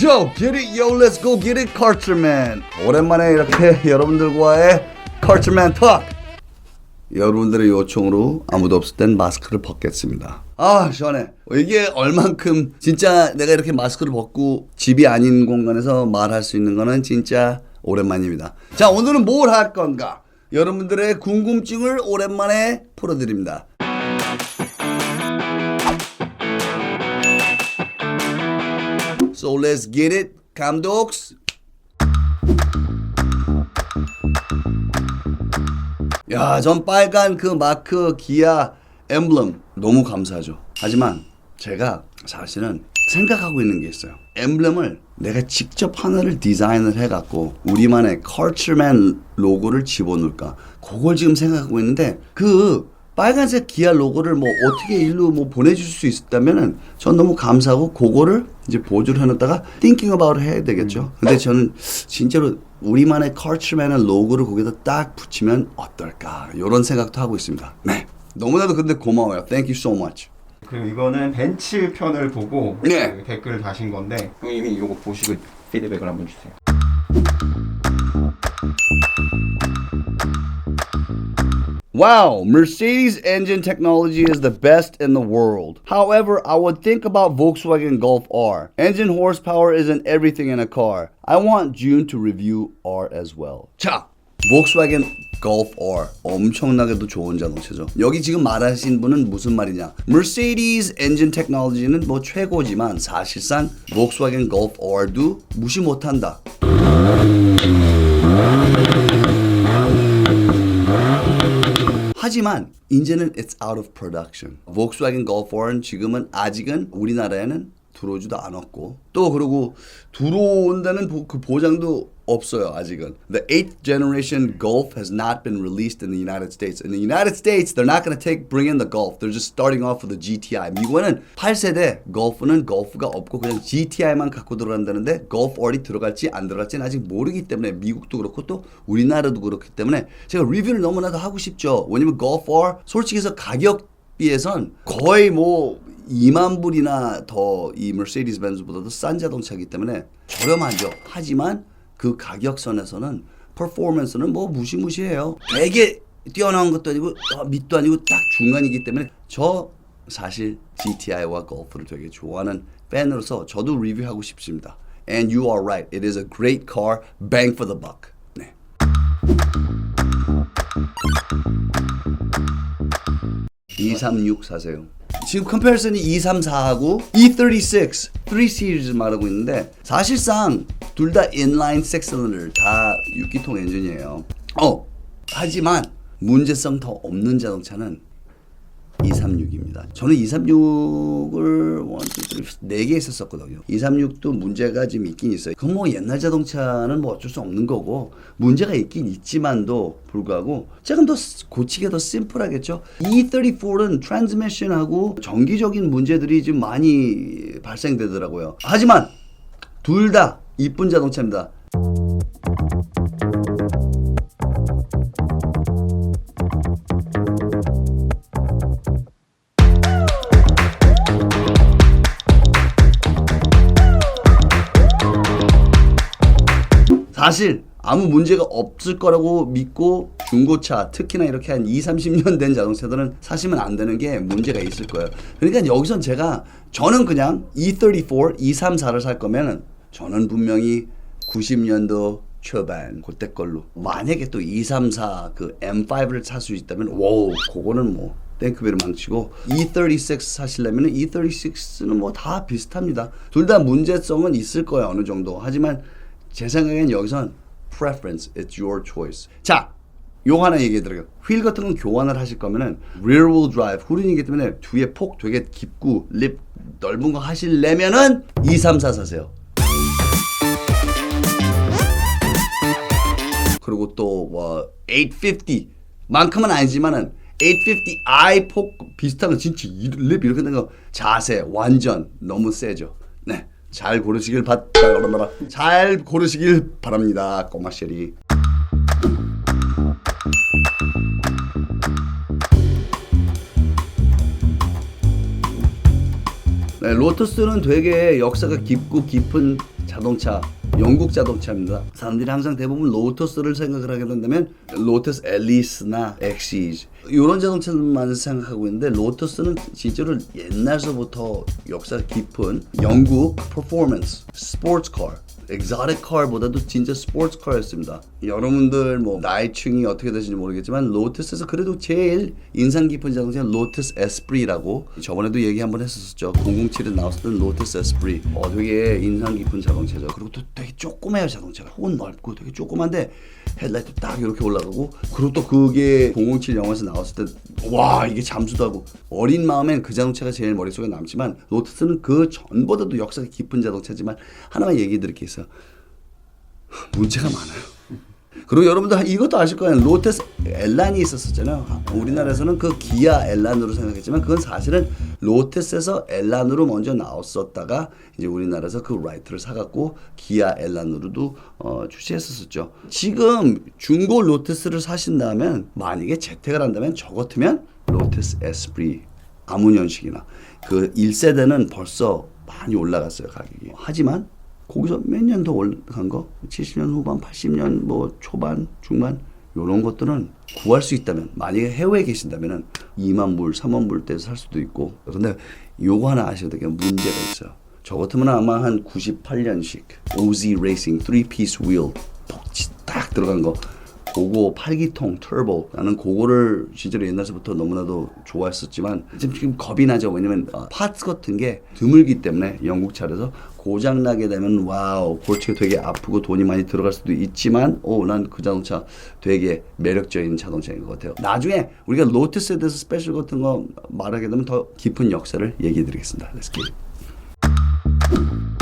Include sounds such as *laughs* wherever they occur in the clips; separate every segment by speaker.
Speaker 1: Yo, get it, yo, let's go get it, Cultureman. 오랜만에 이렇게 *laughs* 여러분들과의 Cultureman Talk. 여러분들의 요청으로 아무도 없을 땐 마스크를 벗겠습니다. 아, 시원해. 이게 얼만큼 진짜 내가 이렇게 마스크를 벗고 집이 아닌 공간에서 말할 수 있는 거는 진짜 오랜만입니다. 자, 오늘은 뭘 할 건가? 여러분들의 궁금증을 오랜만에 풀어드립니다. So let's get it, 감독스. 야, 전 빨간 그 마크 기아 엠블럼 너무 감사하죠. 하지만 제가 사실은 생각하고 있는 게 있어요. 엠블럼을 내가 직접 하나를 디자인을 해갖고 우리만의 컬처맨 로고를 집어넣을까? 그걸 지금 생각하고 있는데 그 빨간색 기아 로고를 뭐 어떻게 일로 뭐 보내줄 수 있다면은 전 너무 감사하고 그거를 이제 보조를 해놨다가 thinking about 해야 되겠죠. 근데 저는 진짜로 우리만의 컬처맨의 로고를 거기다 딱 붙이면 어떨까 이런 생각도 하고 있습니다. 네. 너무나도 근데 고마워요. Thank you so much.
Speaker 2: 그리고 이거는 벤츠 편을 보고
Speaker 1: 네.
Speaker 2: 그 댓글을 다신 건데 형님이 이거 보시고 피드백을 한번 주세요.
Speaker 1: Wow, Mercedes engine technology is the best in the world. However, I would think about Volkswagen Golf R. Engine horsepower isn't everything in a car. I want June to review R as well. 자, Volkswagen Golf R 엄청나게도 좋은 자동차죠. 여기 지금 말하신 분은 무슨 말이냐? Mercedes 엔진 테크놀로지는 뭐 최고지만 사실상 Volkswagen Golf R도 무시 못한다. 하지만 이제는 it's out of production. Volkswagen 지금은 아직은 우리나라에는 들어오지도 않았고 또 그리고 들어온다는 보, 그 보장도 없어요 아직은. The eighth generation Golf has not been released in the United States. In the United States, they're not going to take bring in the Golf. They're just starting off with the GTI. 미국에는 8세대 Golf는 Golf가 없고 그냥 GTI만 갖고 들어간다는데 Golf R이 들어갈지 안 들어갈지는 아직 모르기 때문에 미국도 그렇고 또 우리나라도 그렇기 때문에 제가 리뷰를 너무나도 하고 싶죠. 왜냐면 Golf R 솔직히 해서 가격 비해선 거의 뭐 2만 불이나 더이 벤츠보다도 싼 자동차이기 때문에 저렴하죠. 하지만 그 가격선에서는 퍼포먼스는 뭐 무시무시해요. 되게 뛰어난 것도 아니고 어, 밑도 아니고 딱 중간이기 때문에 저 사실 GTI와 골프를 되게 좋아하는 팬으로서 저도 리뷰하고 싶습니다. And you are right. It is a great car. Bang for the buck. 네. 236 사세요. 지금 컴패리슨이 234하고 E36 3 시리즈 말하고 있는데 사실상 둘 다 인라인 6실린더 다 6기통 엔진이에요. 어 하지만 문제성 더 없는 자동차는 236입니다. 저는 236을 1, 2, 3, 4개 있었었거든요. 236도 문제가 지금 있긴 있어요. 그건 뭐 옛날 자동차는 뭐 어쩔 수 없는 거고 문제가 있긴 있지만도 불구하고 조금 더 고치기 더 심플하겠죠. E34는 트랜스미션하고 정기적인 문제들이 좀 많이 발생되더라고요. 하지만 둘 다 이쁜 자동차입니다. 사실 아무 문제가 없을 거라고 믿고 중고차 특히나 이렇게 한 2, 30년 된 자동차들은 사시면 안 되는 게 문제가 있을 거예요. 그러니까 여기선 제가 저는 그냥 E34, E34를 살 거면은 저는 분명히 90년도 초반 그때 걸로 만약에 또 234 그 M5를 살 수 있다면 와우 그거는 뭐 땡크비를 망치고 E36 사시려면 E36는 뭐 다 비슷합니다. 둘 다 문제성은 있을 거예요 어느 정도. 하지만 제 생각엔 여기선 preference, it's your choice. 자, 요 하나 얘기해 드려요. 휠 같은 건 교환을 하실 거면은 rear wheel drive 후륜이기 때문에 뒤에 폭 되게 깊고 립 넓은 거 하실려면은 234 사세요. 그리고 또뭐 850 만큼은 아니지만은 850i 폭 비슷한 거 진짜 이- 립 이렇게 된 거 자세 완전 너무 세죠. 네. 잘 고르시길 바, 잘 고르시길 바랍니다. 꼬마 쉐리. 네, 로터스는 되게 역사가 깊고 깊은 자동차, 영국 자동차입니다. 사람들이 항상 대부분 로터스를 생각을 하게 된다면 로터스 앨리스나 엑시즈 이런 자동차들만 생각하고 있는데 로터스는 진짜로 옛날서부터 역사가 깊은 영국 퍼포먼스 스포츠카 엑소틱 카보다도 진짜 스포츠카였습니다. 여러분들 뭐 나이층이 어떻게 되시는지 모르겠지만 로터스에서 그래도 제일 인상 깊은 자동차는 로터스 에스프리라고 저번에도 얘기 한번 했었죠. 007에 나왔을 때 로터스 에스프리 어, 되게 인상 깊은 자동차죠. 그리고 또 되게 조그매요 자동차가 폭은 넓고 되게 조그만데 헤드라이트 딱 이렇게 올라가고 그리고 또 그게 007 영화에서 나왔을 때 와 이게 잠수도 하고 어린 마음엔 그 자동차가 제일 머릿속에 남지만 로터스는 그 전보다도 역사가 깊은 자동차지만 하나만 얘기 드릴 게 있어요. 문제가 많아요. 그리고 여러분들 이것도 아실 거예요. 로테스 엘란이 있었었잖아요. 우리나라에서는 그 기아 엘란으로 생각했지만 그건 사실은 로테스에서 엘란으로 먼저 나왔었다가 이제 우리나라에서 그 라이트를 사갖고 기아 엘란으로도 어, 출시했었었죠. 지금 중고 로테스를 사신다면 만약에 재택을 한다면 저 같으면 로테스 에스프리 아문연식이나 그 1세대는 벌써 많이 올라갔어요 가격이. 하지만 거기서 몇 년 더 올라간 거? 70년 후반 80년 뭐 초반 중반 요런 것들은 구할 수 있다면 만약에 해외에 계신다면은 2만 불 3만 불대 살 수도 있고. 근데 요거 하나 아셔야 되게 문제가 있어요 저 같으면 아마 한 98년식 OZ 레이싱 3피스 휠 폭치 딱 들어간 거 그거 8기통 터보 나는 그거를 진짜로 옛날서부터 너무나도 좋아했었지만 지금 겁이 나죠. 왜냐면 어, 파츠 같은 게 드물기 때문에 영국 차에서 고장 나게 되면 와우 골치가 되게 아프고 돈이 많이 들어갈 수도 있지만 오난 그 자동차 되게 매력적인 자동차인 것 같아요. 나중에 우리가 로투스에 대해서 스페셜 같은 거 말하게 되면 더 깊은 역사를 얘기해 드리겠습니다. Let's get it.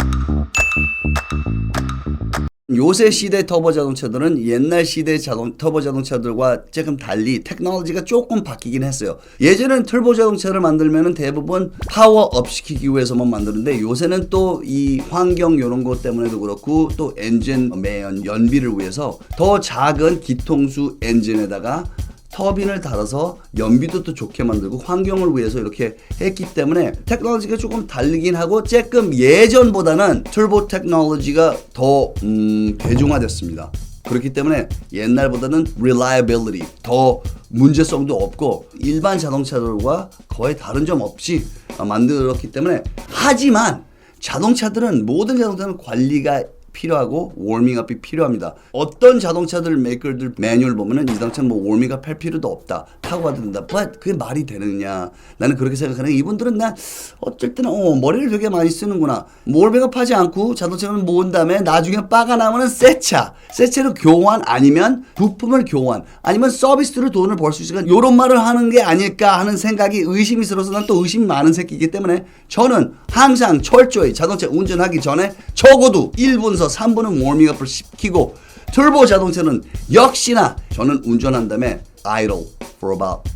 Speaker 1: 요새 시대 터보 자동차들은 옛날 시대 자동, 터보 자동차들과 조금 달리 테크놀로지가 조금 바뀌긴 했어요. 예전엔 터보 자동차를 만들면은 대부분 파워업 시키기 위해서만 만드는데 요새는 또 이 환경 이런 것 때문에도 그렇고 또 엔진 매연 연비를 위해서 더 작은 기통수 엔진에다가 터빈을 달아서 연비도 또 좋게 만들고 환경을 위해서 이렇게 했기 때문에 테크놀로지가 조금 다르긴 하고 조금 예전보다는 turbo 테크놀로지가 더 음, 대중화됐습니다. 그렇기 때문에 옛날보다는 reliability 더 문제성도 없고 일반 자동차들과 거의 다른 점 없이 만들었기 때문에 하지만 자동차들은 모든 자동차는 관리가 필요하고 워밍업이 필요합니다. 어떤 자동차들 메이커들 매뉴얼 보면은 이 자동차 뭐 워밍업 할 필요도 없다. 타고 가도 된다. But 그게 말이 되느냐? 나는 그렇게 생각하는 게 이분들은 나 어쩔 때는 어 머리를 되게 많이 쓰는구나. 워밍업 하지 않고 자동차를 모은 다음에 나중에 빠가 나면은 새 차. 새 차로 교환 아니면 부품을 교환 아니면 서비스로 돈을 벌 수 있으니까 요런 말을 하는 게 아닐까 하는 생각이 의심이 들어서 난 또 의심이 많은 새끼이기 때문에 저는 항상 철저히 자동차 운전하기 전에 적어도 1분 서 3분은 워밍업을 시키고 turbo 자동차는 역시나 저는 운전한 다음에 idle for about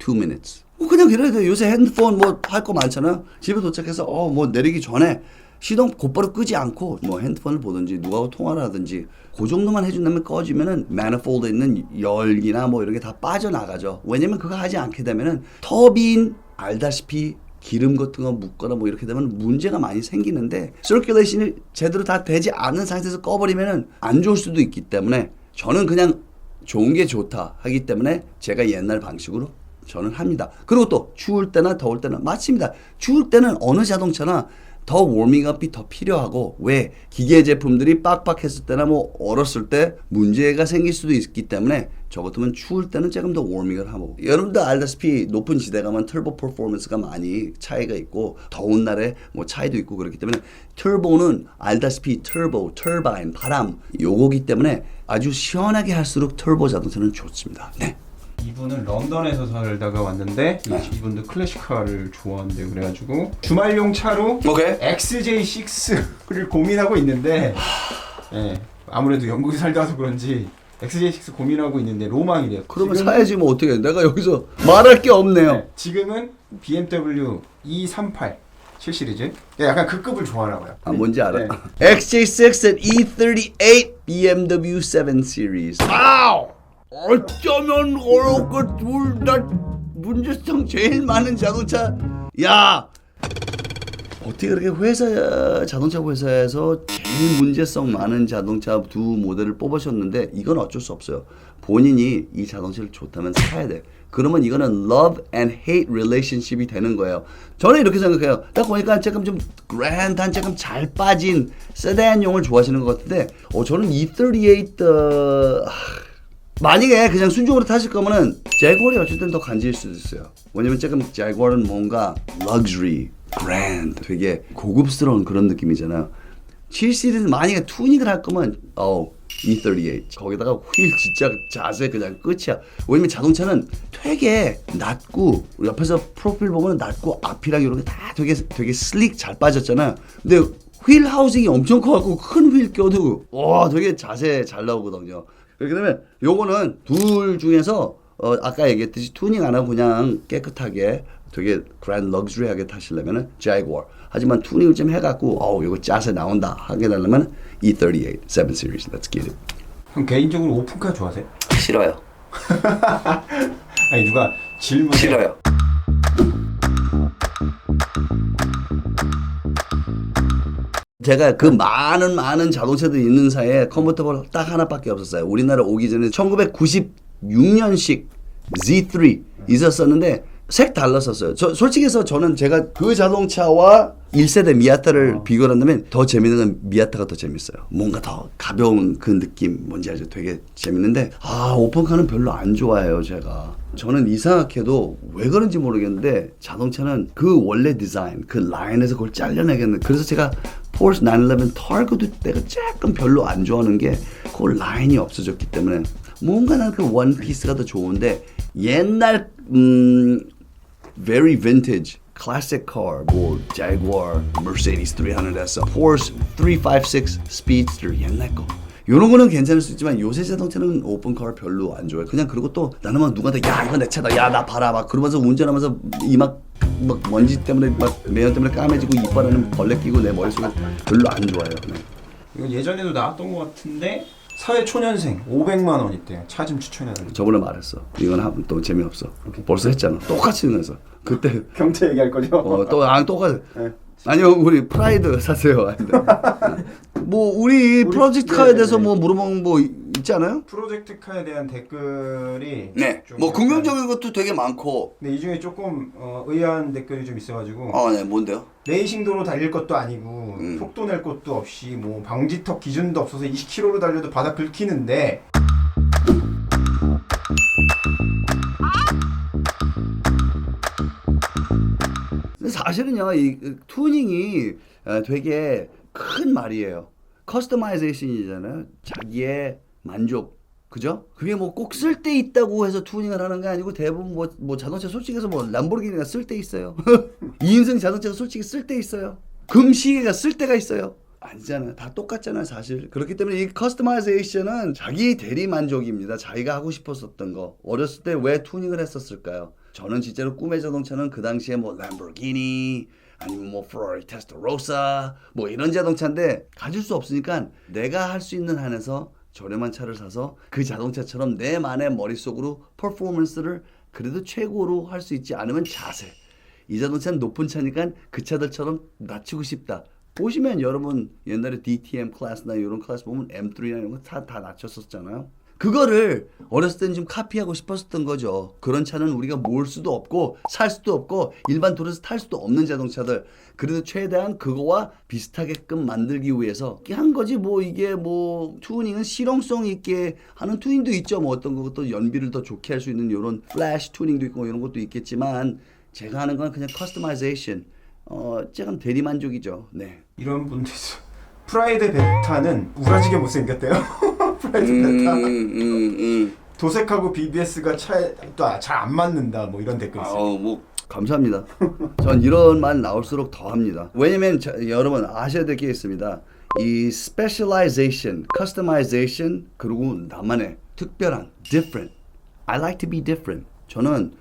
Speaker 1: 2 minutes. 뭐 그냥 이래야 돼. 요새 핸드폰 뭐 할 거 많잖아요. 집에 도착해서 어 뭐 내리기 전에 시동 곧바로 끄지 않고 뭐 핸드폰을 보든지 누구하고 통화를 하든지 그 정도만 해준다면 꺼지면은 manifold에 있는 열기나 뭐 이런 게 다 빠져나가죠. 왜냐면 그거 하지 않게 되면은 터빈 알다시피 기름 같은 거 묻거나 뭐 이렇게 되면 문제가 많이 생기는데 서큘레이션이 제대로 다 되지 않는 상태에서 꺼버리면은 안 좋을 수도 있기 때문에 저는 그냥 좋은 게 좋다 하기 때문에 제가 옛날 방식으로 저는 합니다. 그리고 또 추울 때나 더울 때나 맞습니다. 추울 때는 어느 자동차나 더 워밍업이 더 필요하고 왜 기계 제품들이 빡빡했을 때나 뭐 얼었을 때 문제가 생길 수도 있기 때문에 저 같으면 추울 때는 조금 더 워밍을 하고 여러분도 알다시피 높은 지대 가면 터보 퍼포먼스가 많이 차이가 있고 더운 날에 뭐 차이도 있고 그렇기 때문에 터보는 알다시피 터보, 터바인, 바람 요거기 때문에 아주 시원하게 할수록 터보 자동차는 좋습니다. 네.
Speaker 2: 이분은 런던에서 살다가 왔는데
Speaker 1: 네.
Speaker 2: 이분도 클래식카를 좋아한대요. 그래가지고 주말용 차로
Speaker 1: 오케이.
Speaker 2: XJ6를 고민하고 있는데 예, 아무래도 영국에 살다 와서 그런지 XJ6 고민하고 있는데 로망이래요.
Speaker 1: 그러면
Speaker 2: 지금은-
Speaker 1: 사야지 뭐 어떻게 해. 내가 여기서 말할 게 없네요.
Speaker 2: 네, 지금은 BMW E38 7시리즈 예, 약간 그 급을 좋아하나 봐요.
Speaker 1: 아 뭔지 알아?
Speaker 2: 네.
Speaker 1: XJ6 and E38 BMW 7 Series. 아우! 어쩌면 어렵고 둘다 문제성 제일 많은 자동차. 야, 어떻게 그렇게 회사 자동차 회사에서 제일 문제성 많은 자동차 두 모델을 뽑으셨는데 이건 어쩔 수 없어요. 본인이 이 자동차를 좋다면 사야 돼. 그러면 이거는 love and hate relationship이 되는 거예요. 저는 이렇게 생각해요. 딱 보니까 조금 좀 그랜드한 조금 잘 빠진 세단용을 좋아하시는 것 같은데 어, 저는 E38 어, 하, 만약에 그냥 순종으로 타실 거면은 제고이 어쨌든 더 간지일 수도 있어요. 왜냐면 조금 제고는 뭔가 럭셔리, 그랜드, 되게 고급스러운 그런 느낌이잖아요. 7 시리즈 만약에 투닝을 할 거면 어 E38 거기다가 휠 진짜 자세 그냥 끝이야. 왜냐면 자동차는 되게 낮고 옆에서 프로필 보면 낮고 앞이랑 이렇게 다 되게 되게 슬릭 잘 빠졌잖아요. 근데 휠 하우징이 엄청 커갖고 큰 휠 껴도 와 되게 자세 잘 나오거든요. 그렇기 때문에 요거는 둘 중에서 어, 아까 얘기했듯이 투닝 안 하고 그냥 깨끗하게 되게 그랜드 럭셔리하게 타시려면은 제구어. 하지만 투닝을 좀 해갖고 어우 이거 짜세 나온다 하게 되려면 E38 7 시리즈. Let's get it.
Speaker 2: 형 개인적으로 오픈카 좋아하세요?
Speaker 1: 싫어요. *laughs*
Speaker 2: 아니 누가 질문에
Speaker 1: 싫어요. 제가 그 많은 많은 자동차들이 있는 사이에 컨버터블 딱 하나밖에 없었어요. 우리나라 오기 전에 1996년식 Z3 있었었는데 색 달랐었어요. 저 솔직히 해서 저는 제가 그 자동차와 1세대 미아타를 비교한다면 더 재밌는 건 미아타가 더 재밌어요. 뭔가 더 가벼운 그 느낌 뭔지 알죠? 되게 재밌는데 아 오픈카는 별로 안 좋아해요 제가. 저는 이상하게도 왜 그런지 모르겠는데 자동차는 그 원래 디자인 그 라인에서 그걸 잘려내겠는 그래서 제가 포르쉐 911 타르고도 내가 조금 별로 안 좋아하는 게 그 라인이 없어졌기 때문에 뭔가 나는 그 원피스가 더 좋은데 옛날 음 very vintage classic car 뭐 Jaguar, Mercedes 300S, Porsche 356 Speedster 옛날 거 이런 거는 괜찮을 수 있지만 요새 자동차는 오픈카 별로 안 좋아해. 그냥 그리고 또 나는 막 누구한테 야 이거 내 차다 야 나 봐라 막 그러면서 운전하면서 이막 막 먼지 때문에 막 매연 때문에 까매지고 이빨에는 벌레 끼고 내 머릿속에 별로 안 좋아요. 네.
Speaker 2: 이거 예전에도 나왔던 것 같은데 사회 초년생 500만 원 있대요. 차좀 추천해달라고.
Speaker 1: 저번에 말했어. 이건 하면 또 재미없어. 벌써 했잖아. 똑같이 해서 그때 *laughs*
Speaker 2: 경제 얘기할 거죠?
Speaker 1: 어, 또, 아, 똑같아. *laughs*
Speaker 2: 네.
Speaker 1: 아니요, 우리 프라이드 사세요. *laughs* 뭐, 우리 프로젝트 카에
Speaker 2: 네,
Speaker 1: 대해서
Speaker 2: 네.
Speaker 1: 뭐 물어보는 뭐 있지 않아요?
Speaker 2: 프로젝트 카에 대한 댓글이
Speaker 1: 네.
Speaker 2: 좀
Speaker 1: 뭐,
Speaker 2: 약간-
Speaker 1: 긍정적인 것도 되게 많고.
Speaker 2: 근데 이 중에 조금 어, 의아한 댓글이 좀 있어가지고
Speaker 1: 어, 네, 뭔데요?
Speaker 2: 레이싱 도로 달릴 것도 아니고
Speaker 1: 음.
Speaker 2: 속도 낼 것도 없이 뭐 방지턱 기준도 없어서 20km로 달려도 바닥 긁히는데
Speaker 1: 근데 사실은요, 이 그, 투닝이 어, 되게 큰 말이에요. 커스터마이제이션이잖아요. 자기의 만족. 그죠? 그게 뭐 꼭쓸데 있다고 해서 투닝을 하는 게 아니고 대부분 뭐, 뭐 자동차 솔직히 해서 뭐 람보르기니가 쓸데 있어요. *laughs* 이인승 자동차가 솔직히 쓸데 있어요. 금시계가 쓸 데가 있어요. 아니잖아요. 다 똑같잖아요, 사실. 그렇기 때문에 이 커스터마이제이션은 자기 대리 만족입니다. 자기가 하고 싶었었던 거. 어렸을 때 왜 투닝을 했었을까요? 저는 진짜로 꿈의 자동차는 그 당시에 뭐 람보르기니 아니면 뭐 페라리 테스토로사 뭐 이런 자동차인데 가질 수 없으니까 내가 할 수 있는 한에서 저렴한 차를 사서 그 자동차처럼 내 만의 머릿속으로 퍼포먼스를 그래도 최고로 할 수 있지 않으면 자세. 이 자동차는 높은 차니까 그 차들처럼 낮추고 싶다. 보시면 여러분 옛날에 DTM 클래스나 이런 클래스 보면 M3나 이런 거 다 다 낮췄었잖아요. 그거를 어렸을 때는 좀 카피하고 싶었었던 거죠. 그런 차는 우리가 몰 수도 없고 살 수도 없고 일반 도로에서 탈 수도 없는 자동차들. 그래도 최대한 그거와 비슷하게끔 만들기 위해서 한 거지 뭐 이게 뭐 투닝은 실용성 있게 하는 투닝도 있죠. 뭐 어떤 것도 연비를 더 좋게 할 수 있는 이런 플래시 투닝도 있고 이런 것도 있겠지만 제가 하는 건 그냥 커스터마이제이션. 어, 조금 대리 만족이죠. 네.
Speaker 2: 이런 있어. 프라이드 베타는 우라지게 못생겼대요. *laughs* 프라이드
Speaker 1: 음,
Speaker 2: 베타
Speaker 1: 음,
Speaker 2: 도색하고 BBS가 차에 또잘안 맞는다 뭐 이런 댓글 있어요.
Speaker 1: 아우 뭐 감사합니다. 전 이런 말 나올수록 더 합니다. 왜냐면 자, 여러분 아셔야 될 게 있습니다. 이 specialization, customization 그리고 나만의 특별한 different. I like to be different. 저는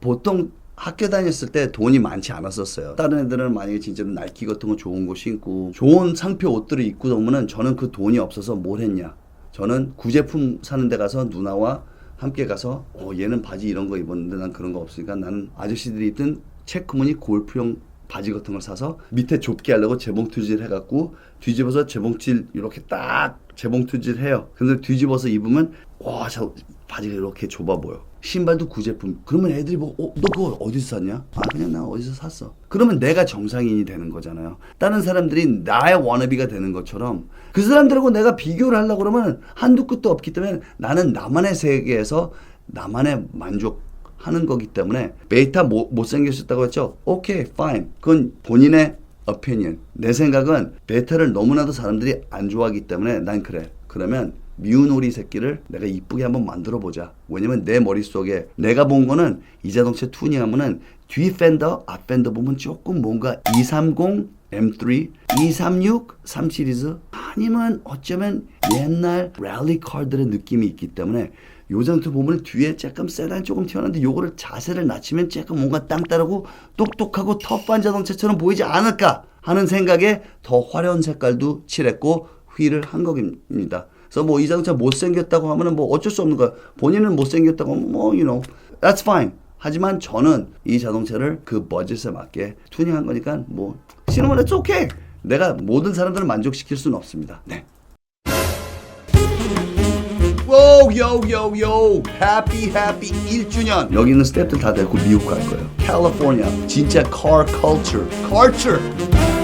Speaker 1: 보통 학교 다녔을 때 돈이 많지 않았었어요. 다른 애들은 만약에 진짜로 나이키 같은 거 좋은 거 신고 좋은 상표 옷들을 입고 오면은 저는 그 돈이 없어서 뭘 했냐. 저는 구제품 사는 데 가서 누나와 함께 가서 어 얘는 바지 이런 거 입었는데 난 그런 거 없으니까 나는 아저씨들이 입던 체크무늬 골프용 바지 같은 걸 사서 밑에 좁게 하려고 재봉틀질 해갖고 뒤집어서 재봉틀 이렇게 딱 재봉틀질 해요. 근데 뒤집어서 입으면 와, 저 바지가 이렇게 좁아 보여. 신발도 구제품. 그러면 애들이 뭐, 어, 너 그거 어디서 샀냐? 아, 그냥 나 어디서 샀어. 그러면 내가 정상인이 되는 거잖아요. 다른 사람들이 나의 워너비가 되는 것처럼 그 사람들하고 내가 비교를 하려고 그러면 한두 끝도 없기 때문에 나는 나만의 세계에서 나만의 만족 하는 거기 때문에 베이타 못, 못생겼었다고 했죠? 오케이, fine. 그건 본인의 opinion. 내 생각은 베타를 너무나도 사람들이 안 좋아하기 때문에 난 그래. 그러면 미운 오리 새끼를 내가 이쁘게 한번 만들어 보자. 왜냐면 내 머릿속에 내가 본 거는 이 자동차 투닝하면은 뒤 팬더, 앞 팬더 보면 조금 뭔가 230 M3, 236, 3 시리즈 아니면 어쩌면 옛날 랠리 카들의 느낌이 있기 때문에 요 장도 보면 뒤에 조금 세단 조금 튀어나왔는데 요거를 자세를 낮추면 조금 뭔가 땅따르고 똑똑하고 터프한 자동차처럼 보이지 않을까 하는 생각에 더 화려한 색깔도 칠했고 휠을 한 겁니다. 그래서 뭐이 자동차 못생겼다고 하면은 뭐 어쩔 수 없는 거야. 본인은 못생겼다고 하면 뭐 you know that's fine. 하지만 저는 이 자동차를 그 버젯에 맞게 투닝한 거니까 뭐 신으면 it's okay. 내가 모든 사람들을 만족시킬 수는 없습니다. 네. Whoa, yo, yo, yo. Happy, happy 1주년. 여기 있는 스태프들 다 데리고 미국 갈 거예요. 캘리포니아. 진짜 car culture. culture.